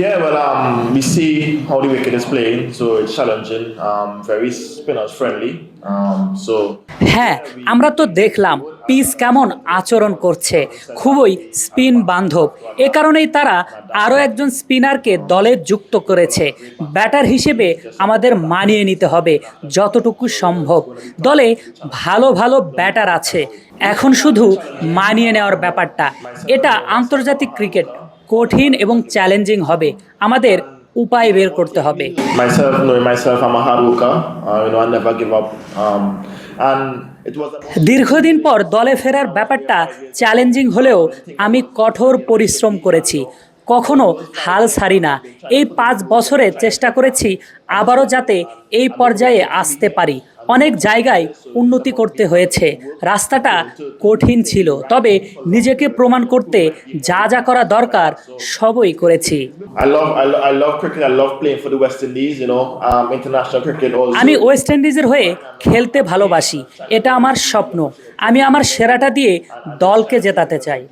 Yeah, well, um, we see how the wicket is playing, so it's challenging. Um, very spinners friendly. Um, so হ্যাঁ আমরা তো দেখলাম piece কেমন আচরণ করছে। খুবই স্পিন বান্ধব। এ কারণেই তারা আরও একজন স্পিনারকে দলে যুক্ত করেছে। ব্যাটার হিসেবে আমাদের মানিয়ে নিতে হবে যতটুকু সম্ভব। দলে ভালো ভালো ব্যাটার আছে। এখন শুধু মানিয়ে নেওয়ার ব্যাপারটা। এটা আন্তর্জাতিক ক্রিকেট। কঠিন এবং চ্যালেঞ্জিং হবে আমাদের উপায় বের করতে হবে. Uh. Um, দীর্ঘদিন পর দলে ফেরার ব্যাপারটা চ্যালেঞ্জিং হলেও আমি কঠোর পরিশ্রম করেছি কখনো হাল ছাড়ি না এই পাঁচ বছরে চেষ্টা করেছি আবারও যাতে এই পর্যায়ে আসতে পারি অনেক জায়গায় উন্নতি করতে হয়েছে। রাস্তাটা কঠিন ছিল তবে নিজেকে প্রমাণ করতে যা যা করা দরকার সবই করেছি. আমি ওয়েস্ট ইন্ডিজের হয়ে খেলতে ভালোবাসি এটা আমার স্বপ্ন। আমি আমার সেরাটা দিয়ে দলকে জেতাতে চাই।